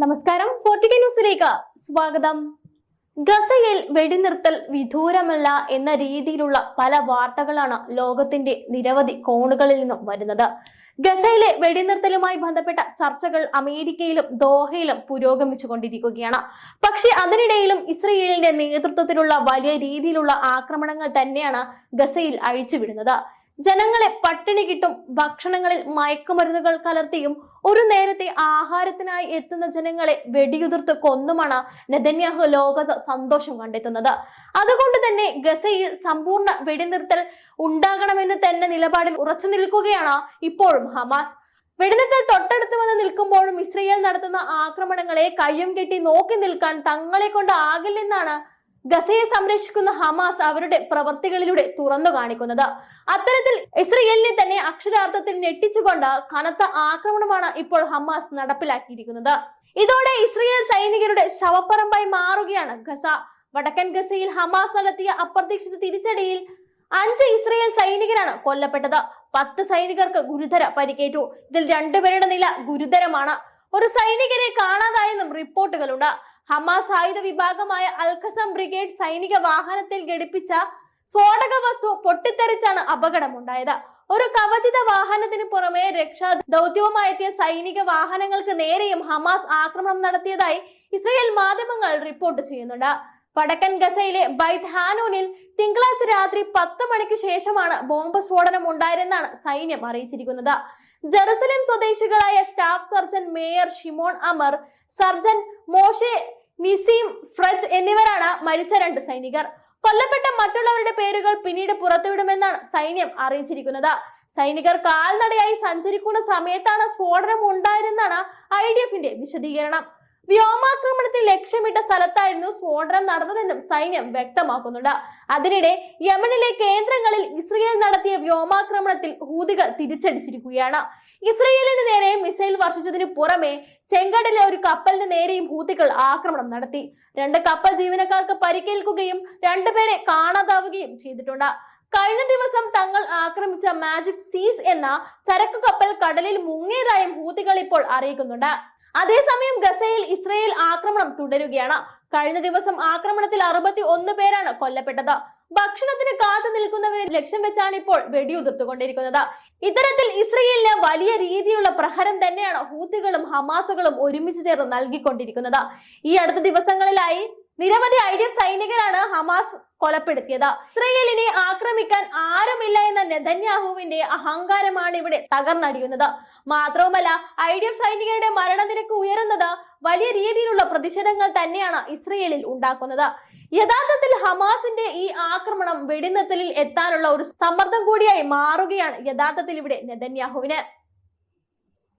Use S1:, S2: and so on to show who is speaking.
S1: നമസ്കാരം. ഫോർട്ടിക്ക ന്യൂസിലേക്ക് സ്വാഗതം. ഗസയിൽ വെടിനിർത്തൽ വിദൂരമല്ല എന്ന രീതിയിലുള്ള പല വാർത്തകളാണ് ലോകത്തിന്റെ നിരവധി കോണുകളിൽ നിന്നും വരുന്നത്. ഗസയിലെ വെടിനിർത്തലുമായി ബന്ധപ്പെട്ട ചർച്ചകൾ അമേരിക്കയിലും ദോഹയിലും പുരോഗമിച്ചു കൊണ്ടിരിക്കുകയാണ്. പക്ഷേ അതിനിടയിലും ഇസ്രയേലിന്റെ നേതൃത്വത്തിലുള്ള വലിയ രീതിയിലുള്ള ആക്രമണങ്ങൾ തന്നെയാണ് ഗസയിൽ അഴിച്ചുവിടുന്നത്. ജനങ്ങളെ പട്ടിണി കിട്ടും ഭക്ഷണങ്ങളിൽ മയക്കുമരുന്നുകൾ കലർത്തിയും ഒരു നേരത്തെ ആഹാരത്തിനായി എത്തുന്ന ജനങ്ങളെ വെടിയുതിർത്ത് കൊന്നുമാണ് നെതന്യാഹു ലോകത്ത് സന്തോഷം കണ്ടെത്തുന്നത്. അതുകൊണ്ട് തന്നെ ഗസയിൽ സമ്പൂർണ വെടിനിർത്തൽ ഉണ്ടാകണമെന്ന് തന്നെ നിലപാടിൽ ഉറച്ചു നിൽക്കുകയാണ് ഇപ്പോഴും ഹമാസ്. വെടിനിർത്തൽ തൊട്ടടുത്ത് വന്ന് നിൽക്കുമ്പോഴും ഇസ്രയേൽ നടത്തുന്ന ആക്രമണങ്ങളെ കയ്യും കെട്ടി നോക്കി നിൽക്കാൻ തങ്ങളെ കൊണ്ട് ആകില്ലെന്നാണ് ഗസയെ സംരക്ഷിക്കുന്ന ഹമാസ് അവരുടെ പ്രവർത്തികളിലൂടെ തുറന്നു കാണിക്കുന്നത്. അത്തരത്തിൽ ഇസ്രയേലിനെ തന്നെ അക്ഷരാർത്ഥത്തിൽ ഞെട്ടിച്ചുകൊണ്ട് കനത്ത ആക്രമണമാണ് ഇപ്പോൾ ഹമാസ് നടപ്പിലാക്കിയിരിക്കുന്നത്. ഇതോടെ ഇസ്രയേൽ സൈനികരുടെ ശവപ്പറമ്പായി മാറുകയാണ് ഗസ. വടക്കൻ ഗസയിൽ ഹമാസ് നടത്തിയ അപ്രതീക്ഷിത തിരിച്ചടിയിൽ അഞ്ച് ഇസ്രയേൽ സൈനികരാണ് കൊല്ലപ്പെട്ടത്. പത്ത് സൈനികർക്ക് ഗുരുതര പരിക്കേറ്റു. ഇതിൽ രണ്ടുപേരുടെ നില ഗുരുതരമാണ്. ഒരു സൈനികരെ കാണാതായെന്നും റിപ്പോർട്ടുകളുണ്ട്. ഹമാസ് ആയുധ വിഭാഗമായ അൽഖസം ബ്രിഗേഡ് സൈനിക വാഹനത്തിൽ ഘടിപ്പിച്ച സ്ഫോടക വസ്തു പൊട്ടിത്തെറിച്ചാണ് അപകടമുണ്ടായത്. ഒരു കവചിത വാഹനത്തിന് പുറമെ രക്ഷാ ദൗത്യവുമായി എത്തിയ സൈനിക വാഹനങ്ങൾക്ക് നേരെയും ഹമാസ് ആക്രമണം നടത്തിയതായി ഇസ്രയേൽ മാധ്യമങ്ങൾ റിപ്പോർട്ട് ചെയ്യുന്നുണ്ട്. വടക്കൻ ഗസയിലെ ബൈത് ഹാനൂനിൽ തിങ്കളാഴ്ച രാത്രി പത്ത് മണിക്ക് ശേഷമാണ് ബോംബ് സ്ഫോടനം ഉണ്ടായിരുന്നാണ് സൈന്യം അറിയിച്ചിരിക്കുന്നത്. ജെറുസലേം സ്വദേശികളായ staff sergeant Meir Shimon Amar sergeant Moshe Nissim Fraj എന്നിവരാണ് മരിച്ച രണ്ട് സൈനികർ. കൊല്ലപ്പെട്ട മറ്റുള്ളവരുടെ പേരുകൾ പിന്നീട് പുറത്തുവിടുമെന്നാണ് സൈന്യം അറിയിച്ചിരിക്കുന്നത്. സൈനികർ കാൽനടയായി സഞ്ചരിക്കുന്ന സമയത്താണ് സ്ഫോടനം ഉണ്ടായിരുന്നാണ് ഐ ഡി എഫിന്റെ വിശദീകരണം. വ്യോമാക്രമണത്തിൽ ലക്ഷ്യമിട്ട സ്ഥലത്തായിരുന്നു സ്ഫോടനം നടന്നതെന്നും സൈന്യം വ്യക്തമാക്കുന്നുണ്ട്. അതിനിടെ യമനിലെ കേന്ദ്രങ്ങളിൽ ഇസ്രയേൽ നടത്തിയ വ്യോമാക്രമണത്തിൽ ഹൂതികൾ തിരിച്ചടിച്ചിരിക്കുകയാണ്. ഇസ്രയേലിന് നേരെ മിസൈൽ വർഷിച്ചതിന് പുറമെ ചെങ്കടലിലെ ഒരു കപ്പലിന് നേരെയും ഹൂത്തികൾ ആക്രമണം നടത്തി. രണ്ട് കപ്പൽ ജീവനക്കാർക്ക് പരിക്കേൽക്കുകയും രണ്ടുപേരെ കാണാതാവുകയും ചെയ്തിട്ടുണ്ട്. കഴിഞ്ഞ ദിവസം തങ്ങൾ ആക്രമിച്ച മാജിക് സീസ് എന്ന ചരക്കു കപ്പൽ കടലിൽ മുങ്ങിയതായും ഹൂത്തികൾ ഇപ്പോൾ അറിയിക്കുന്നുണ്ട്. അതേസമയം ഗസയിൽ ഇസ്രയേൽ ആക്രമണം തുടരുകയാണ്. കഴിഞ്ഞ ദിവസം ആക്രമണത്തിൽ അറുപത്തി ഒന്ന് പേരാണ് കൊല്ലപ്പെട്ടത്. ഭക്ഷണത്തിന് കാത്തു നിൽക്കുന്നവരെ ലക്ഷ്യം വെച്ചാണ് ഇപ്പോൾ വെടിയുതിർത്തുകൊണ്ടിരിക്കുന്നത്. ഇത്തരത്തിൽ ഇസ്രയേലിന് വലിയ രീതിയിലുള്ള പ്രഹരം തന്നെയാണ് ഹൂത്തികളും ഹമാസുകളും ഒരുമിച്ച് ചേർന്ന് നൽകിക്കൊണ്ടിരിക്കുന്നത്. ഈ അടുത്ത ദിവസങ്ങളിലായി നിരവധി ഐ ഡി എഫ് സൈനികരാണ് ഹമാസ് കൊലപ്പെടുത്തിയത്. ഇസ്രയേലിനെ ആക്രമിക്കാൻ ആരുമില്ല എന്ന നെതന്യാഹുവിന്റെ അഹങ്കാരമാണ് ഇവിടെ തകർന്നടിയുന്നത്. മാത്രവുമല്ല ഐ ഡി എഫ് സൈനികരുടെ മരണനിരക്ക് ഉയരുന്നത് വലിയ രീതിയിലുള്ള പ്രതിഷേധങ്ങൾ തന്നെയാണ് ഇസ്രയേലിൽ ഉണ്ടാക്കുന്നത്. യഥാർത്ഥത്തിൽ ഹമാസിന്റെ ഈ ആക്രമണം വെടിനിർത്തലിൽ എത്താനുള്ള ഒരു സമ്മർദ്ദം കൂടിയായി മാറുകയാണ് യഥാർത്ഥത്തിൽ ഇവിടെ നെതന്യാഹുവിന്.